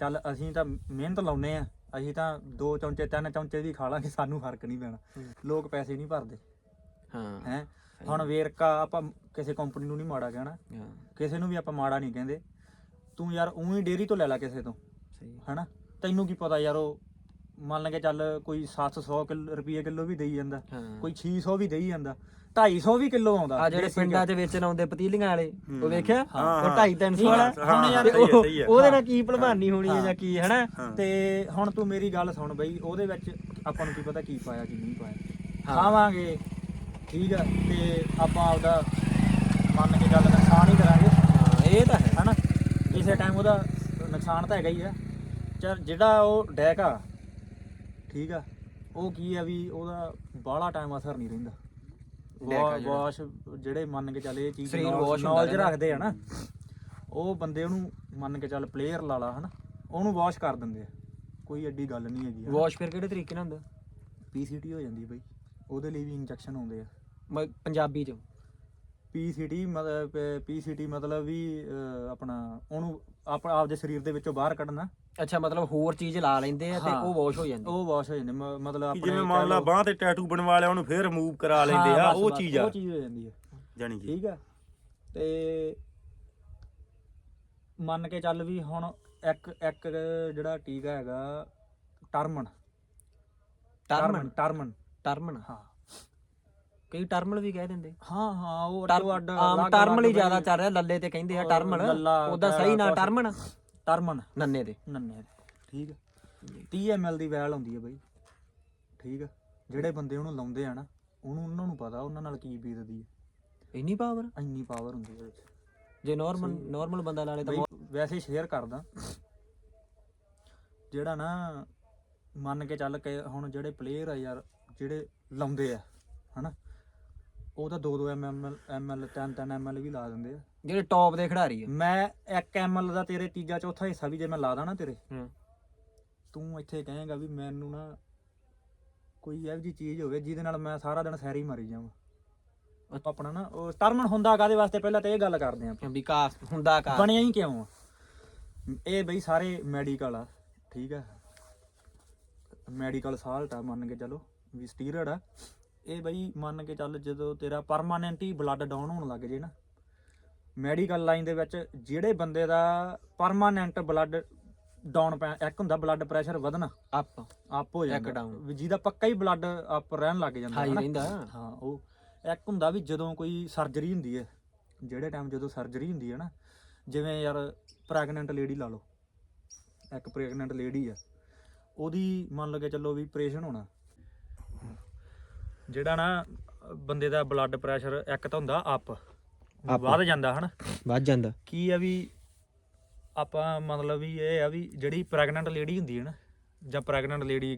ਚੱਲ ਅਸੀਂ ਤਾਂ ਮਿਹਨਤ ਲਾਉਨੇ ਆ। ਅਸੀਂ ਤਾਂ ਦੋ ਚਮਚੇ ਤਿੰਨ ਚਮਚੇ ਵੀ ਖਾ ਲਾਂਗੇ ਸਾਨੂੰ ਫ਼ਰਕ ਨਹੀਂ ਪੈਣਾ। ਲੋਕ ਪੈਸੇ ਨਹੀਂ ਭਰਦੇ। ਹਾਂ। ਹੈ? ਹੁਣ ਵੇਰਕਾ ਆਪਾਂ ਕਿਸੇ ਕੰਪਨੀ ਨੂੰ ਨਹੀਂ ਮਾੜਾ ਕਹਿਣਾ। ਕਿਸੇ ਨੂੰ ਵੀ ਆਪਾਂ ਮਾੜਾ ਨਹੀਂ ਕਹਿੰਦੇ। ਤੂੰ ਯਾਰ ਉਹੀ ਡੇਰੀ ਤੋਂ ਲੈ ਲੈ ਕਿਸੇ ਤੋਂ। ਸਹੀ। ਹਨਾ? ਤੈਨੂੰ ਕੀ ਪਤਾ ਯਾਰ ਉਹ ਮੰਨ ਕੇ ਚੱਲ ਕੋਈ 700 ਕਿਲੋ ਰੁਪਏ ਕਿਲੋ ਵੀ ਦੇਈ ਜਾਂਦਾ। ਕੋਈ 600 ਵੀ ਦੇਈ ਜਾਂਦਾ। 250 ਵੀ ਕਿਲੋ ਆਉਂਦਾ ਆ ਜਿਹੜੇ ਦੇਸੀ ਪਿੰਡਾਂ 'ਚ ਵੇਚਣ ਆਉਂਦੇ ਪਤੀਲੀਆਂ ਵਾਲੇ ਉਹ ਵੇਖਿਆ? ਹਾਂ, ਉਹ ਹਾਂ। 2.5 300 ਵਾਲਾ। ਹੁਣ ਯਾਰ ਤੇ ਉਹ- ਸਹੀ ਹੈ। ਉਹਦੇ ਨਾਲ ਕੀ ਭਲਵਾਨੀ ਹੋਣੀ ਹੈ ਜਾਂ ਕੀ ਹਨਾ? ਤੇ ਹੁਣ ਤੂੰ ਮੇਰੀ ਗੱਲ ਸੁਣ ਬਈ ਉਹਦੇ ਵਿੱਚ ਆਪਾਂ ਨੂੰ ਕੀ ਪਤਾ ਕੀ ਪਾਇਆ ਕੀ ਨਹੀਂ ਪਾਇਆ। ਹਾਂ। ਖਾਵਾਂਗੇ ਠੀਕ ਆ ਤੇ ਆਪਾਂ ਆਪਦਾ ਮੰਨ ਕੇ ਚੱਲ ਨੁਕਸਾਨ ਹੀ ਕਰਾਂਗੇ। ਹਾਂ, ਇਹ ਤਾਂ ਹੈ। ਹਨਾ? ਕਿਸੇ ਟਾਈਮ ਉਹਦਾ ਨੁਕਸਾਨ ਤਾਂ ਹੈਗਾ ਹੀ ਆ ਚਲ ਜਿਹੜਾ ਉਹ ਡੈਕ ਆ ਠੀਕ ਆ ਉਹ ਕੀ ਆ ਵੀ ਉਹਦਾ ਬਾਹਲਾ ਟਾਈਮ ਅਸਰ ਨਹੀਂ ਰਹਿੰਦਾ। ਜਿਹੜਾ। ਵਾਸ਼ ਜਿਹੜੇ ਮੰਨ ਕੇ ਚੱਲ ਇਹ ਚੀਜ਼ ਸਰੀਰ wash ਹੁੰਦਾ ਨੌਲੇਜ। ਰੱਖਦੇ ਆ ਨਾ ਉਹ ਬੰਦੇ ਉਹਨੂੰ ਮੰਨ ਕੇ ਚੱਲ ਪਲੇਅਰ ਲਾ ਲਾ ਹਨਾ। ਉਹਨੂੰ ਵਾਸ਼ ਕਰ ਦਿੰਦੇ ਆ। ਕੋਈ ਐਡੀ ਗੱਲ ਨਹੀਂ ਹੈਗੀ ਵਾਸ਼ ਫਿਰ ਕਿਹੜੇ ਤਰੀਕੇ ਨਾਲ ਹੁੰਦਾ? ਪੀਸੀਟੀ ਹੋ ਜਾਂਦੀ ਬਈ। ਉਹਦੇ ਲਈ ਵੀ ਇੰਜੈਕਸ਼ਨ ਆਉਂਦੇ ਆ। ਮ- ਪੰਜਾਬੀ 'ਚ। ਪੀਸੀਟੀ ਮਤਲਬ ਪੀਸੀਟੀ ਮਤਲਬ ਵੀ ਅਹ, ਆਪਣਾ ਉਹਨੂੰ ਆਪ ਆਪਦੇ ਸਰੀਰ ਦੇ ਵਿੱਚੋਂ ਬਾਹਰ ਕੱਢਣਾ। ਅੱਛਾ ਮਤਲਬ ਹੋਰ ਚੀਜ਼ ਲਾ ਲੈਂਦੇ ਆ ਤੇ ਹਾਂ। ਉਹ ਵਾਸ਼ ਹੋ ਜਾਂਦੀ। ਉਹ ਵਾਸ਼ ਹੋ ਜਾਂਦੇ ਮ- ਮਤਲਬ ਕਿ ਆਪਣੇ ਜਿਵੇਂ ਮੰਨ ਲਾ ਬਾਹ ਤੇ ਟੈਟੂ ਬਣਵਾ ਲਿਆ ਉਹਨੂੰ ਫੇਰ ਰਿਮੂਵ ਕਰਾ ਲੈਂਦੇ ਹਾਂ, ਆ ਬਸ, ਉਹ ਬਸ, ਚੀਜ਼ ਆ। ਉਹ ਚੀਜ਼ ਹੋ ਜਾਂਦੀ ਹੈ ਜਾਨੀ ਕਿ ਠੀਕ ਆ। ਤੇ ਮੰਨ ਕੇ ਚੱਲ ਵੀ ਹੁਣ ਇੱਕ ਇੱਕ ਜਿਹੜਾ ਟੀਕਾ ਹੈਗਾ ਟਰਮਨ। ਟਰਮਨ? ਟਰਮਨ। ਟਰਮਨ। ਹਾਂ। ਕਈ ਟਰਮਲ ਵੀ ਕਹਿ ਦਿੰਦੇ। ਹਾਂ ਹਾਂ ਉਹ ਅੱਡੋ ਅੱਡ ਆਮ ਟਰਮਲ ਹੀ ਜ਼ਿਆਦਾ ਚੱਲ ਰਿਹਾ ਲੱਲੇ ਤੇ ਕਹਿੰਦੇ ਆ ਟਰਮਲ। ਉਹਦਾ ਸਹੀ ਨਾਂ। ਟਰਮਨ ਟਰਮਨ ਨੰਨੇ ਦੇ। ਨੰਨੇ ਦੇ, ਠੀਕ ਆ। 30 ml ਦੀ ਵੈਲ ਹੁੰਦੀ ਹੈ ਬਈ। ਠੀਕ ਜਿਹੜੇ ਬੰਦੇ ਉਹਨੂੰ ਲਾਉਂਦੇ ਆ ਨਾ ਉਹਨੂੰ ਉਹਨਾਂ ਨੂੰ ਪਤਾ ਉਹਨਾਂ ਨਾਲ ਕੀ ਬੀਤਦੀ ਹੈ ਇੰਨੀ ਪਾਵਰ ਇੰਨੀ ਪਾਵਰ ਹੁੰਦੀ ਹੈ ਵਿੱਚ। ਜੇ ਨਾਰਮਲ ਨਾਰਮਲ ਬੰਦਾ ਲਾ ਲੇ ਤਾਂ ਵੈਸੇ ਸ਼ੇਅਰ ਕਰਦਾ। ਜਿਹੜਾ ਨਾ ਮੰਨ ਕੇ ਚੱਲ ਕੇ ਹੁਣ ਜਿਹੜੇ ਪਲੇਅਰ ਆ ਯਾਰ ਜਿਹੜੇ ਲਾਉਂਦੇ ਆ ਹਨਾ? ਉਹ ਤਾਂ 2-2 ml ml 3-3 ml ਵੀ ਲਾ ਦਿੰਦੇ ਆ। ਜਿਹੜੇ ਟੌਪ ਦੇ ਖਿਡਾਰੀ ਆ। ਮੈਂ 1 ml ਦਾ ਤੇਰੇ ਤੀਜਾ ਚੌਥਾ ਹਿੱਸਾ ਵੀ ਜੇ ਮੈਂ ਲਾ ਦਾਂ ਨਾ ਤੇਰੇ ਹੂੰ। ਤੂੰ ਇੱਥੇ ਕਹੇਗਾ ਵੀ ਮੈਨੂੰ ਨਾ ਕੋਈ ਇਹੋ ਜੀ ਚੀਜ਼ ਹੋਵੇ ਜਿਹਦੇ ਨਾਲ ਮੈਂ ਸਾਰਾ ਦਿਨ ਸੈਰੀ ਮਾਰੀ ਜਾਵਾਂ। ਆਪਣਾ ਨਾ ਉਹ ਟਰਮਨ ਹੁੰਦਾ ਕਾਦੇ ਵਾਸਤੇ? ਪਹਿਲਾਂ ਤਾਂ ਇਹ ਗੱਲ ਕਰਦੇ ਆਂ ਵਿਕਾਸ ਹੁੰਦਾ ਕਾ ਬਣਿਆ ਹੀ ਕਿਉਂ ਆ? ਇਹ ਬਈ ਸਾਰੇ ਮੈਡੀਕਲ ਆ ਠੀਕ ਆ। ਮੈਡੀਕਲ ਸਾਲਟ ਆ ਮੰਨ ਕੇ ਚੱਲੋ ਵੀ ਸਟੀਰੋਇਡ ਆ। ਇਹ ਬਈ ਮੰਨ ਕੇ ਚੱਲ ਜਦੋਂ ਤੇਰਾ ਪਰਮਾਨੈਂਟ ਹੀ ਬਲੱਡ ਡਾਊਨ ਹੋਣ ਲੱਗ ਜੇ ਨਾ ਮੈਡੀਕਲ ਲਾਈਨ ਦੇ ਵਿੱਚ ਜਿਹੜੇ ਬੰਦੇ ਦਾ ਪਰਮਾਨੈਂਟ ਬਲੱਡ ਡਾਊਨ ਪੈ ਇੱਕ ਹੁੰਦਾ ਬਲੱਡ ਪ੍ਰੈਸ਼ਰ ਵਧਣਾ ਅਪ ਅਪ ਹੋ ਜਾਂਦਾ down। ਵੀ ਜਿਹਦਾ ਪੱਕਾ ਹੀ ਬਲੱਡ ਅਪ ਰਹਿਣ ਲੱਗ ਜਾਂਦਾ ਹਾਈ। ਰਹਿੰਦਾ ਹਾਂ ਉਹ ਇੱਕ ਹੁੰਦਾ ਵੀ ਜਦੋਂ ਕੋਈ ਸਰਜਰੀ ਹੁੰਦੀ ਹੈ ਜਿਹੜੇ ਟਾਈਮ ਜਦੋਂ ਸਰਜਰੀ ਹੁੰਦੀ ਹੈ ਨਾ ਜਿਵੇਂ ਯਾਰ ਪ੍ਰੈਗਨੈਂਟ ਲੇਡੀ ਲਾ ਲਓ ਇੱਕ ਪ੍ਰੈਗਨੈਂਟ ਲੇਡੀ ਆ ਉਹਦੀ ਮੰਨ ਲਗੇ ਚੱਲੋ ਵੀ ਆਪਰੇਸ਼ਨ ਹੋਣਾ ਜਿਹੜਾ ਨਾ ਬੰਦੇ ਦਾ ਬਲੱਡ ਪ੍ਰੈਸ਼ਰ ਇੱਕ ਤਾਂ ਹੁੰਦਾ ਅਪ Up। ਵੱਧ ਜਾਂਦਾ ਹਨਾ? ਵੱਧ ਜਾਂਦਾ। ਕੀ ਆ ਵੀ ਆਪਾਂ ਮਤਲਬ ਵੀ ਇਹ ਆ ਵੀ ਜਿਹੜੀ ਪ੍ਰੈਗਨੈਂਟ ਲੇਡੀ ਹੁੰਦੀ ਹੈ ਨਾ ਜਾਂ ਪ੍ਰੈਗਨੈਂਟ ਲੇਡੀ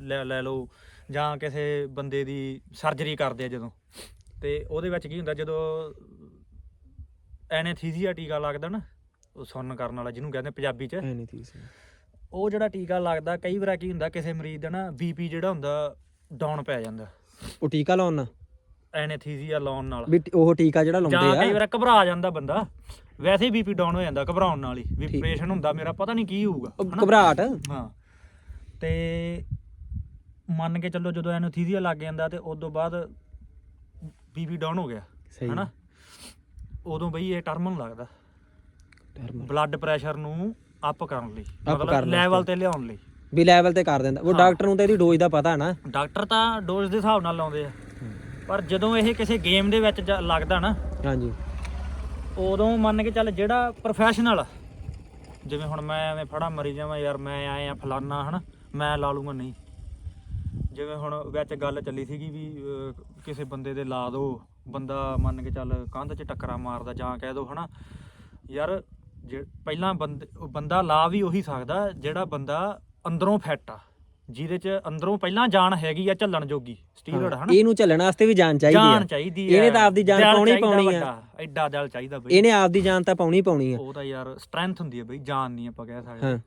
ਲੈ ਲੈ ਲਓ ਜਾਂ ਕਿਸੇ ਬੰਦੇ ਦੀ ਸਰਜਰੀ ਕਰਦੇ ਆ ਜਦੋਂ ਤੇ ਉਹਦੇ ਵਿੱਚ ਕੀ ਹੁੰਦਾ ਜਦੋਂ ਐਨੇਥੀਸੀਆ ਟੀਕਾ ਲੱਗਦਾ ਨਾ ਉਹ ਸੁੰਨ ਕਰਨ ਵਾਲਾ ਜਿਹਨੂੰ ਕਹਿੰਦੇ ਪੰਜਾਬੀ 'ਚ ਐ ਨਹੀਂ ਥੀ ਸੀ ਉਹ ਜਿਹੜਾ ਟੀਕਾ ਲੱਗਦਾ ਕਈ ਵਾਰ ਕੀ ਹੁੰਦਾ ਕਿਸੇ ਮਰੀਜ਼ ਦਾ ਨਾ ਬੀਪੀ ਜਿਹੜਾ ਹੁੰਦਾ ਡਾਊਨ ਪੈ ਜਾਂਦਾ। ਉਹ ਟੀਕਾ ਲਾਉਣ ਨਾਲ? ਐਨੇਥੀਸੀਆ ਲਾਉਣ ਨਾਲ। ਵੀ ਟ- ਉਹ ਟੀਕਾ ਜਿਹੜਾ ਜਾਂ ਲਾਉਂਦੇ ਕਈ ਆ ਵਾਰ ਘਬਰਾ ਜਾਂਦਾ ਬੰਦਾ। ਵੈਸੇ ਬੀਪੀ ਡਾਊਨ ਹੋ ਜਾਂਦਾ ਘਬਰਾਉਣ ਨਾਲ ਹੀ। ਵੀ। ਆਪਰੇਸ਼ਨ ਹੁੰਦਾ ਮੇਰਾ ਪਤਾ ਨਹੀਂ ਕੀ ਹੋਊਗਾ ਉਹ ਹਨਾ? ਘਬਰਾਹਟ? ਹਾਂ। ਤੇ ਮੰਨ ਕੇ ਚੱਲੋ ਜਦੋਂ ਐਨਥੀਸੀਆ ਲੱਗ ਜਾਂਦਾ ਤੇ ਉਸ ਤੋਂ ਬਾਅਦ ਬੀਪੀ ਡਾਊਨ ਹੋ ਗਿਆ ਸਹੀ। ਹਨਾ? ਉਦੋਂ ਬਈ ਇਹ ਟਰਮਨ ਲੱਗਦਾ। ਟਰਮ। ਬਲੱਡ ਪ੍ਰੈਸ਼ਰ ਨੂੰ ਅਪ ਕਰਨ ਲਈ ਕਰਨ ਮਤਲਬ। ਲੈਵਲ ਤੇ ਲਿਆਉਣ ਲਈ। ਵੀ ਲੈਵਲ ਤੇ ਕਰ ਦਿੰਦਾ। ਉਹ ਹਾਂ। ਡਾਕਟਰ ਨੂੰ ਤਾਂ ਇਹਦੀ ਡੋਜ਼ ਦਾ ਪਤਾ ਨਾ। ਡਾਕਟਰ ਤਾਂ ਡੋਜ਼ ਦੇ ਹਿਸਾਬ ਨਾਲ ਲਾਉਂਦੇ ਆ। ਪਰ ਜਦੋਂ ਇਹ ਕਿਸੇ ਗੇਮ ਦੇ ਵਿੱਚ ਜ- ਲੱਗਦਾ ਨਾ ਹਾਂਜੀ। ਉਦੋਂ ਮੰਨ ਕੇ ਚੱਲ ਜਿਹੜਾ ਪ੍ਰੋਫੈਸ਼ਨਲ ਜਿਵੇਂ ਹੁਣ ਮੈਂ ਐਵੇਂ ਫੜਾ ਮਰੀ ਜਾਵਾਂ ਯਾਰ ਮੈਂ ਆਏ ਆ ਫਲਾਨਾ ਹਨਾ ਮੈਂ ਲਾ ਲੂੰਗਾ ਨਹੀਂ। ਜਿਵੇਂ ਹੁਣ ਵਿੱਚ ਗੱਲ ਚੱਲੀ ਸੀਗੀ ਵੀ ਅਹ, ਕਿਸੇ ਬੰਦੇ ਦੇ ਲਾ ਦੋ ਬੰਦਾ ਮੰਨ ਕੇ ਚੱਲ ਕੰਧ 'ਚ ਟੱਕਰਾ ਮਾਰਦਾ ਜਾਂ ਕਹਿ ਦੋ ਹਨਾ। ਯਾਰ ਜੇ ਪਹਿਲਾਂ ਬੰਦ- ਉਹ ਬੰਦਾ ਲਾ ਵੀ ਉਹੀ ਸਕਦਾ ਜਿਹੜਾ ਬੰਦਾ ਅੰਦਰੋਂ ਫਿੱਟ ਆ ਜਿਹਦੇ 'ਚ ਅੰਦਰੋਂ ਪਹਿਲਾਂ ਜਾਨ ਹੈਗੀ ਆ ਝੱਲਣ ਜੋਗੀ ਸਟੀਰੋਇਡ ਹਨਾ? ਇਹਨੂੰ ਚੱਲਣ ਵਾਸਤੇ ਵੀ ਜਾਨ ਚਾਹੀਦੀ ਜਾਨ ਆ। ਚਾਹੀਦੀ ਇਹਨੇ ਤਾਂ ਆਪਦੀ ਜਾਨ ਪਾਉਣੀ ਪਾਉਣੀ ਆ। ਐਡਾ ਦਿਲ ਚਾਹੀਦਾ ਬਈ। ਇਹਨੇ ਆਪਦੀ ਜਾਨ ਤਾਂ ਪਾਉਣੀ ਪਾਉਣੀ ਆ। ਉਹ ਤਾਂ ਯਾਰ ਸਟਰੈਂਥ ਹੁੰਦੀ ਹੈ ਬਈ ਜਾਨ ਨਹੀਂ ਆਪਾਂ ਕਹਿ। ਸਕਦੇ।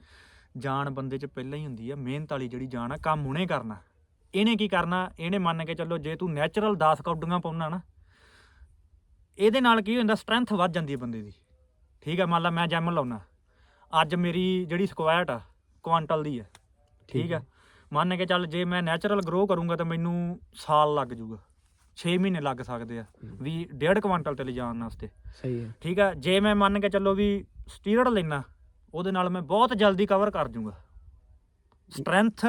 ਜਾਨ ਬੰਦੇ 'ਚ ਪਹਿਲਾਂ ਹੀ ਹੁੰਦੀ ਹੈ ਮਿਹਨਤ ਵਾਲੀ ਜਿਹੜੀ ਜਾਨ ਆ ਕੰਮ ਹੁਣੇ ਕਰਨਾ। ਇਹਨੇ ਕੀ ਕਰਨਾ? ਇਹਨੇ ਮੰਨ ਕੇ ਚੱਲੋ ਜੇ ਤੂੰ ਨੈਚੁਰਲ 10 ਕੌਡੀਆਂ ਪਾਉਣਾ ਨਾ ਇਹਦੇ ਨਾਲ ਕੀ ਹੁੰਦਾ? ਸਟਰੈਂਥ ਵੱਧ ਜਾਂਦੀ ਹੈ ਬੰਦੇ ਦੀ। ਠੀਕ ਹੈ ਮੰਨ ਲਾ ਮੈਂ ਜਿਮ ਲਾਉਣਾ ਅੱਜ ਮੇਰੀ ਜਿਹੜੀ ਸਕੁਐਟ ਆ ਕੁਆਂਟਲ ਦੀ ਹੈ। ਠੀਕ ਆ ਮੰਨ ਕੇ ਚੱਲ ਜੇ ਮੈਂ ਨੈਚੁਰਲ ਗਰੋ ਕਰੂੰਗਾ ਤਾਂ ਮੈਨੂੰ ਸਾਲ ਲੱਗ ਜਾਊਗਾ 6 ਮਹੀਨੇ ਲੱਗ ਸਕਦੇ ਆ। ਵੀ ਡੇਢ ਕੁਆਂਟਲ ਤੇ ਲਿਜਾਣ ਵਾਸਤੇ। ਸਹੀ ਹੈ। ਠੀਕ ਆ ਜੇ ਮੈਂ ਮੰਨ ਕੇ ਚੱਲੋ ਵੀ ਸਟੀਰੋਇਡ ਲੈਣਾ ਉਹਦੇ ਨਾਲ ਮੈਂ ਬਹੁਤ ਜਲਦੀ ਕਵਰ ਕਰ ਜੂੰਗਾ। ਸਟਰੈਂਥ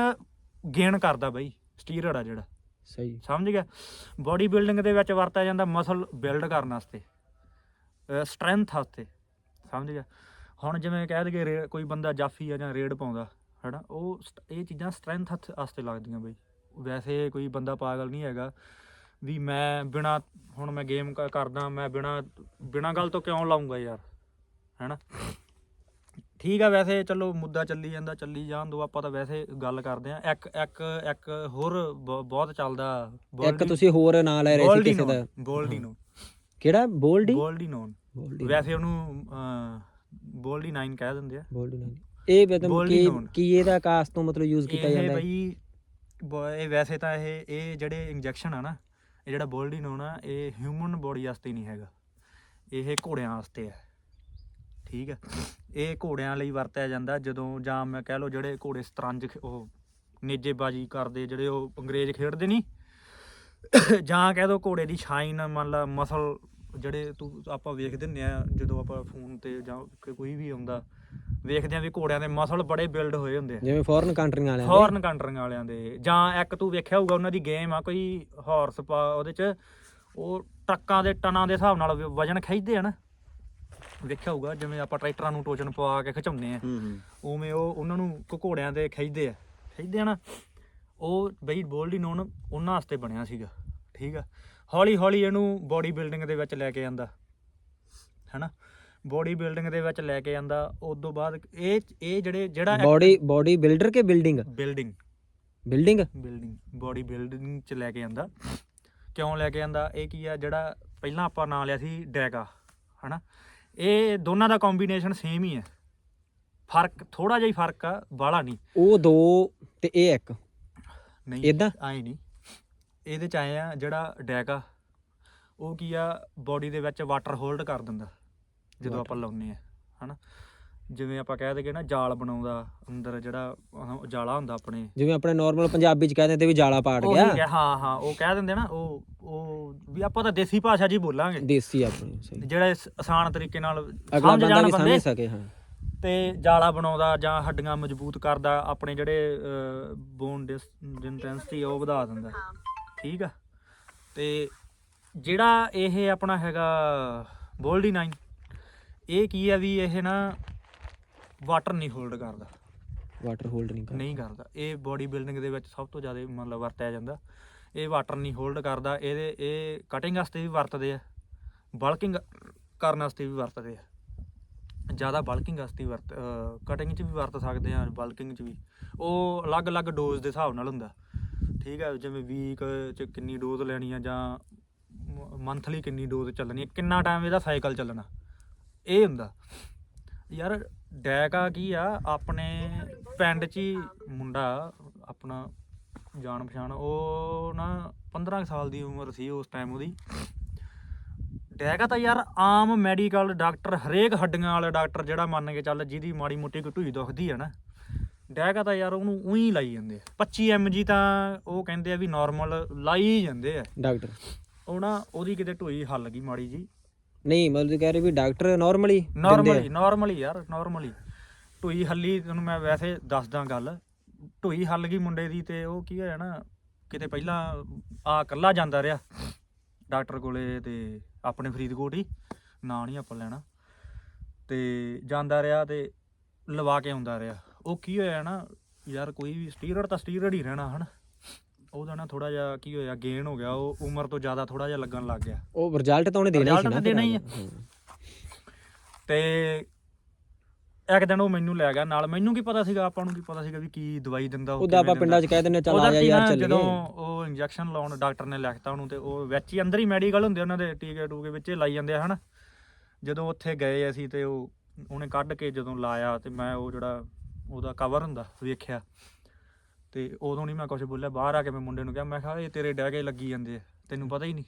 ਗੇਨ ਕਰਦਾ ਬਈ ਸਟੀਰੋਇਡ ਆ ਜਿਹੜਾ। ਸਹੀ। ਸਮਝ ਗਿਆ? ਬਾਡੀ ਬਿਲਡਿੰਗ ਦੇ ਵਿੱਚ ਵਰਤਿਆ ਜਾਂਦਾ ਮਸਲ ਬਿਲਡ ਕਰਨ ਵਾਸਤੇ। ਸਟਰੈਂਥ ਵਾਸਤੇ ਸਮਝ ਗਿਆ? ਹੁਣ ਜਿਵੇਂ ਕਹਿ ਦਈਏ ਕੋਈ ਬੰਦਾ ਜਾਫੀ ਆ ਜਾਂ ਰੇਡ ਪਾਉਂਦਾ ਹੈਨਾ ਉਹ ਇਹ ਚੀਜ਼ਾਂ ਸਟਰੈਂਥ ਵਾਸਤੇ ਲੱਗਦੀਆਂ ਬਈ। ਵੈਸੇ ਕੋਈ ਬੰਦਾ ਪਾਗਲ ਨਹੀਂ ਹੈਗਾ ਵੀ ਮੈਂ ਬਿਨਾ ਹੁਣ ਮੈਂ ਗੇਮ ਕਰਦਾ ਮੈਂ ਬਿਨਾ ਬਿਨਾ ਗੱਲ ਤੋਂ ਕਿਉਂ ਲਾਉਂਗਾ ਯਾਰ ਹੈਨਾ? ਠੀਕ ਆ ਵੈਸੇ ਚਲੋ ਮੁੱਦਾ ਚੱਲੀ ਜਾਂਦਾ ਚੱਲੀ ਜਾਣ ਦੋ ਆਪਾਂ ਤਾਂ ਵੈਸੇ ਗੱਲ ਕਰਦੇ ਆ ਇੱਕ ਇੱਕ ਇੱਕ ਹੋਰ ਬਹੁਤ ਚੱਲਦਾ ਇੱਕ ਤੁਸੀਂ ਹੋਰ ਨਾਂ ਲੈ ਰਹੇ ਸੀ ਕਿਸੇ ਦਾ। ਬੋਲਡੀਨੋ ਕਿਹੜਾ? ਬੋਲਡੀ ਬੋਲਡੀਨੋ ਬੋਲਡੀ ਵੈਸੇ ਉਹਨੂੰ ਬੋਲਡੀ 9 ਕਹਿ ਦਿੰਦੇ ਆ। ਬੋਲਡੀ ਨਹੀਂ ਇਹ ਮਤਲਬ ਬੋਲਡੀ ਕੀ। ਕੀ ਇਹਦਾ ਆਕਾਸ਼ ਤੋਂ ਮਤਲਬ ਯੂਜ਼ ਕੀਤਾ ਜਾਂਦਾ ਹੈ? ਬਈ ਇਹ ਵੈਸੇ ਤਾਂ ਇਹ ਇਹ ਜਿਹੜੇ ਇੰਜੈਕਸ਼ਨ ਆ ਨਾ ਇਹ ਜਿਹੜਾ ਬੋਲਡੀਨੋ ਨਾ ਇਹ ਹਿਊਮਨ ਬੋਡੀ ਵਾਸਤੇ ਨਹੀਂ ਹੈਗਾ। ਇਹ ਘੋੜਿਆਂ ਵਾਸਤੇ ਹੈ। ਠੀਕ ਹੈ? ਇਹ ਘੋੜਿਆਂ ਲਈ ਵਰਤਿਆ ਜਾਂਦਾ। ਜਦੋਂ ਜਾਂ ਮੈਂ ਕਹਿ ਲਓ ਜਿਹੜੇ ਘੋੜੇ ਸਤਰੰਜ ਉਹ ਨੇਜੇਬਾਜੀ ਕਰਦੇ ਜਿਹੜੇ ਉਹ ਅੰਗਰੇਜ਼ ਖੇਡਦੇ ਨਹੀਂ ਜਾਂ ਕਹਿ ਦੋ ਘੋੜੇ ਦੀ ਸ਼ਾਈਨ ਮੰਨ ਲਾ ਮਸਲ ਜਿਹੜੇ ਤੂੰ ਆਪਾਂ ਵੇਖਦੇ ਹੁੰਦੇ ਆ ਜਦੋਂ ਆਪਾਂ ਫੋਨ ਤੇ ਜਾਂ ਕੋਈ ਵੀ ਆਉਂਦਾ ਵੇਖਦੇ ਆ ਵੀ ਘੋੜਿਆਂ ਦੇ ਮਸਲ ਬੜੇ ਬਿਲਡ ਹੋਏ ਹੁੰਦੇ ਆ। ਜਿਵੇਂ ਫੋਰਨ ਕੰਟਰੀਆਂ ਵਾਲਿਆਂ ਦੇ। ਫੋਰਨ ਕੰਟਰੀਆਂ ਵਾਲਿਆਂ ਦੇ। ਜਾਂ ਇੱਕ ਤੂੰ ਵੇਖਿਆ ਹੋਊਗਾ ਉਹਨਾਂ ਦੀ ਗੇਮ ਆ ਕੋਈ ਹਾਰਸ ਪਾ ਉਹਦੇ ਚ ਉਹ ਟਰੱਕਾਂ ਦੇ ਟਨਾਂ ਦੇ ਹਿਸਾਬ ਨਾਲ ਵਜਨ ਖਿੱਚਦੇ ਆ ਨਾ। ਵੇਖਿਆ ਹੋਊਗਾ ਜਿਵੇਂ ਆਪਾਂ ਟਰੈਕਟਰਾਂ ਨੂੰ ਟੋਚਨ ਪਵਾ ਕੇ ਖਿਚਾਉਂਦੇ ਆ। ਹੂੰ ਹੂੰ। ਉਵੇਂ ਉਹ ਉਹਨਾਂ ਨੂੰ ਘੋੜਿਆਂ ਦੇ ਖਿੱਚਦੇ ਆ। ਖਿੱਚਦੇ ਆ ਨਾ ਉਹ ਬਈ ਬੋਲਡੀ ਨੋਨ ਉਹਨਾਂ ਵਾਸਤੇ ਬਣਿਆ ਸੀਗਾ। ਠੀਕ ਆ। ਹੌਲੀ ਹੌਲੀ ਇਹਨੂੰ ਬਾਡੀ ਬਿਲਡਿੰਗ ਦੇ ਵਿੱਚ ਲੈ ਕੇ ਆਂਦਾ। ਹੈਨਾ? ਬਾਡੀ ਬਿਲਡਿੰਗ ਦੇ ਵਿੱਚ ਲੈ ਕੇ ਆਂਦਾ ਉਸ ਤੋਂ ਬਾਅਦ ਇਹ ਇਹ ਜਿਹੜੇ ਜਿਹੜਾ ਬੋਡੀ ਬੋਡੀ ਬਿਲਡਰ ਕੇ building building building building body building ਚ ਲੈ ਕੇ ਆਂਦਾ। ਕਿਉਂ ਲੈ ਕੇ ਆਂਦਾ? ਇਹ ਕੀ ਆ ਜਿਹੜਾ ਪਹਿਲਾਂ ਆਪਾਂ ਨਾਂ ਲਿਆ ਸੀ ਡੈਗਾ ਹਨਾ? ਇਹ ਦੋਨਾਂ ਦਾ ਕੰਬੀਨੇਸ਼ਨ ਸੇਮ ਹੀ ਹੈ ਫ਼ਰਕ ਥੋੜਾ ਜਿਹਾ ਹੀ ਫ਼ਰਕ ਆ ਬਾਹਲਾ ਨਹੀਂ। ਉਹ ਦੋ ਤੇ ਇਹ ਇੱਕ। ਨਹੀਂ ਏਦਾਂ? ਆਏ ਨਹੀਂ। ਇਹਦੇ ਚ ਆਏ ਆ ਜਿਹੜਾ ਡੈਕ ਆ ਉਹ ਕੀ ਆ ਬਾਡੀ ਦੇ ਵਿੱਚ ਵਾਟਰ ਹੋਲਡ ਕਰ ਦਿੰਦਾ ਜਦੋਂ ਆਪਾਂ ਲਾਉਨੇ ਆ ਹਨਾ? ਜਿਵੇਂ ਆਪਾਂ ਕਹਿ ਦਈਏ ਨਾ ਜਾਲ ਬਣਾਉਂਦਾ ਅੰਦਰ ਜਿਹੜਾ ਜਾਲਾ ਹੁੰਦਾ ਆਪਣੇ। ਜਿਵੇਂ ਆਪਣੇ ਨਾਰਮਲ ਪੰਜਾਬੀ ਚ ਕਹਿੰਦੇ ਤੇ ਵੀ ਜਾਲਾ ਪਾੜ ਉਹੀ ਗਿਆ। ਹੈ, ਹਾਂ ਹਾਂ ਉਹ ਕਹਿ ਦਿੰਦੇ ਨਾ ਉਹ ਉਹ ਵੀ ਆਪਾਂ ਤਾਂ ਦੇਸੀ ਭਾਸ਼ਾ 'ਚ ਹੀ ਬੋਲਾਂਗੇ। ਦੇਸੀ ਆਪਣੀ ਸਹੀ। ਜਿਹੜਾ ਇਸ ਆਸਾਨ ਤਰੀਕੇ ਨਾਲ ਅਗਲਾ ਸਮਝ ਬੰਦਾ ਜਾਣ ਵੀ ਬੰਦੇ। ਸਮਝ ਸਕੇ ਹਾਂ। ਤੇ ਜਾਲਾ ਬਣਾਉਂਦਾ ਜਾਂ ਹੱਡੀਆਂ ਮਜ਼ਬੂਤ ਕਰਦਾ ਆਪਣੇ ਜਿਹੜੇ ਬੋਨ ਡੈਂਸਿਟੀ ਉਹ ਵਧਾ ਦਿੰਦਾ। ਠੀਕ ਆ। ਤੇ ਜਿਹੜਾ ਇਹ ਆਪਣਾ ਹੈਗਾ ਬੋਲਡੀ 9 ਇਹ ਕੀ ਆ ਵੀ ਇਹ ਨਾ ਵਾਟਰ ਨਹੀਂ ਹੋਲਡ ਕਰਦਾ। ਵਾਟਰ ਹੋਲਡ ਨਹੀਂ ਕਰ ਨਹੀਂ ਕਰਦਾ। ਇਹ ਬਾਡੀ ਬਿਲਡਿੰਗ ਦੇ ਵਿੱਚ ਸਭ ਤੋਂ ਜ਼ਿਆਦਾ ਮਤਲਬ ਵਰਤਿਆ ਜਾਂਦਾ। ਇਹ ਵਾਟਰ ਨਹੀਂ ਹੋਲਡ ਕਰਦਾ। ਇਹਦੇ ਇਹ ਕਟਿੰਗ ਵਾਸਤੇ ਵੀ ਵਰਤਦੇ ਆ। ਬਲਕਿੰਗ ਕਰਨ ਵਾਸਤੇ ਵੀ ਵਰਤਦੇ ਆ। ਜ਼ਿਆਦਾ ਬਲਕਿੰਗ ਵਾਸਤੇ ਵਰਤ ਕਟਿੰਗ 'ਚ ਵੀ ਵਰਤ ਸਕਦੇ ਆ ਬਲਕਿੰਗ 'ਚ ਵੀ। ਉਹ ਅਲੱਗ-ਅਲੱਗ ਡੋਜ਼ ਦੇ ਹਿਸਾਬ ਨਾਲ ਹੁੰਦਾ। ਠੀਕ ਹੈ, ਜਿਵੇਂ ਵੀਕ 'ਚ ਕਿੰਨੀ ਡੋਜ਼ ਲੈਣੀ ਆ ਜਾਂ ਮੰਥਲੀ ਕਿੰਨੀ ਡੋਜ਼ ਚੱਲਣੀ ਹੈ ਕਿੰਨਾ ਟਾਈਮ ਇਹਦਾ ਸਾਈਕਲ ਚੱਲਣਾ, ਇਹ ਹੁੰਦਾ। ਯਾਰ, ਡੈਕਾ ਕੀ ਆ, ਆਪਣੇ ਪਿੰਡ 'ਚ ਹੀ ਮੁੰਡਾ, ਆਪਣਾ ਜਾਣ ਪਛਾਣ ਉਹ ਨਾ 15 ਕੁ ਸਾਲ ਦੀ ਉਮਰ ਸੀ ਉਸ ਟਾਈਮ ਉਹਦੀ। ਡੈਕਾ ਤਾਂ ਯਾਰ ਆਮ ਮੈਡੀਕਲ ਡਾਕਟਰ ਹਰੇਕ ਹੱਡੀਆਂ ਵਾਲਾ ਡਾਕਟਰ ਜਿਹੜਾ ਮੰਨ ਕੇ ਚੱਲ ਜਿਹਦੀ ਮਾੜੀ ਮੋਟੀ ਕੋਈ ਢੂਈ ਦੁਖਦੀ ਹੈ ਨਾ। ਡੈਕਾ ਤਾਂ ਯਾਰ ਉਹਨੂੰ ਉਹੀ ਲਾਈ ਜਾਂਦੇ ਆ। 25 mg ਤਾਂ ਉਹ ਕਹਿੰਦੇ ਆ ਵੀ ਨਾਰਮਲ ਲਾਈ ਜਾਂਦੇ ਆ। ਡਾਕਟਰ। ਉਹ ਨਾ ਉਹਦੀ ਕਿਤੇ ਢੂਈ ਹੱਲ ਗਈ ਮਾੜੀ ਜੀ ਨਹੀਂ ਮਤਲਬ ਤੁਸੀਂ ਕਹਿ ਰਹੇ ਵੀ ਡਾਕਟਰ ਨਾਰਮਲੀ ਨਾਰਮਲੀ ਨਾਰਮਲੀ ਯਾਰ ਨਾਰਮਲੀ ਢੂਈ ਹੱਲੀ ਤੁਹਾਨੂੰ ਮੈਂ ਵੈਸੇ ਦੱਸਦਾ ਗੱਲ। ਢੂਈ ਹੱਲ ਗਈ ਮੁੰਡੇ ਦੀ ਤੇ ਉਹ ਕੀ ਹੋਇਆ ਨਾ ਕਿਤੇ ਪਹਿਲਾਂ ਆ ਕੱਲਾ ਜਾਂਦਾ ਰਿਹਾ। ਡਾਕਟਰ ਕੋਲੇ ਤੇ ਆਪਣੇ ਫਰੀਦਕੋਟ ਹੀ ਨਾਂ ਨਹੀਂ ਆਪਾਂ ਲੈਣਾ। ਤੇ ਜਾਂਦਾ ਰਿਹਾ ਤੇ ਲਵਾ ਕੇ ਆਉਂਦਾ ਰਿਹਾ। ਉਹ ਕੀ ਹੋਇਆ ਨਾ ਯਾਰ ਕੋਈ ਵੀ ਸਟੀਰੋਇਡ ਤਾਂ ਸਟੀਰੋਇਡ ਹੀ ਰਹਿਣਾ ਹਨ। ਉਹਦਾ ਨਾ ਥੋੜਾ ਜਿਹਾ ਕੀ ਹੋਇਆ ਗੇਨ ਹੋ ਗਿਆ ਉਹ ਉਮਰ ਤੋਂ ਜ਼ਿਆਦਾ ਥੋੜਾ ਜਿਹਾ ਲੱਗਣ ਲੱਗ ਗਿਆ। ਉਹ ਰਿਜ਼ਲਟ ਤਾਂ ਉਹਨੇ ਦੇਣਾ ਹੀ ਸੀ ਨਾ ਦੇਣਾ ਹੀ ਫਿਰ। ਤੇ ਇੱਕ ਦਿਨ ਉਹ ਮੈਨੂੰ ਲੈ ਗਿਆ ਨਾਲ। ਮੈਨੂੰ ਕੀ ਪਤਾ ਸੀਗਾ ਆਪਾਂ ਨੂੰ ਕੀ ਪਤਾ ਸੀਗਾ ਵੀ ਕੀ ਦਵਾਈ ਦਿੰਦਾ ਉਹ ਉਹਦਾ ਆਪਾਂ ਪਿੰਡਾਂ 'ਚ ਕਹਿ ਦਿੰਦੇ ਚੱਲ ਆ ਜਾ ਯਾਰ ਚੱਲੀਏ। ਜਦੋਂ ਉਹ ਇੰਜੈਕਸ਼ਨ ਲਾਉਣ ਡਾਕਟਰ ਨੇ ਲਿਖਤਾ ਉਹਨੂੰ ਤੇ ਉਹ ਵਿੱਚ ਹੀ ਅੰਦਰ ਹੀ ਮੈਡੀਕਲ ਹੁੰਦੇ ਉਹਨਾਂ ਦੇ ਟੀਕੇ ਟੂਕੇ ਵਿੱਚ ਹੀ ਲਾਈ ਜਾਂਦੇ ਹਨਾ। ਜਦੋਂ ਉੱਥੇ ਗਏ ਅਸੀਂ ਤੇ ਉਹ ਉਹਨੇ ਕੱਢ ਕੇ ਜਦੋਂ ਲਾਇਆ ਤੇ ਮੈਂ ਉਹ ਜਿਹੜਾ ਉਹਦਾ ਕਵਰ ਹੁੰਦਾ, ਵੇਖਿਆ। ਤੇ ਉਦੋਂ ਨਹੀਂ ਮੈਂ ਕੁਝ ਬੋਲਿਆ, ਬਾਹਰ ਆ ਕੇ ਮੈਂ ਮੁੰਡੇ ਨੂੰ ਕਿਹਾ, ਮੈਂ ਕਿਹਾ, ਇਹ ਤੇਰੇ ਡੈਗੇ ਲੱਗੀ ਜਾਂਦੇ ਆ, ਤੈਨੂੰ ਪਤਾ ਹੀ ਨਹੀਂ?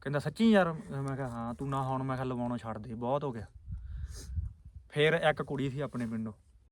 ਕਹਿੰਦਾ, ਸੱਚੀ ਯਾਰ? ਮੈਂ ਕਿਹਾ, ਹਾਂ, ਤੂੰ ਨਾ ਹੁਣ, ਮੈਂ ਕਿਹਾ, ਲਵਾਉਣਾ ਛੱਡ ਦੇ, ਬਹੁਤ ਹੋ ਗਿਆ। ਫਿਰ ਇੱਕ ਕੁੜੀ ਸੀ ਆਪਣੇ ਪਿੰਡੋਂ।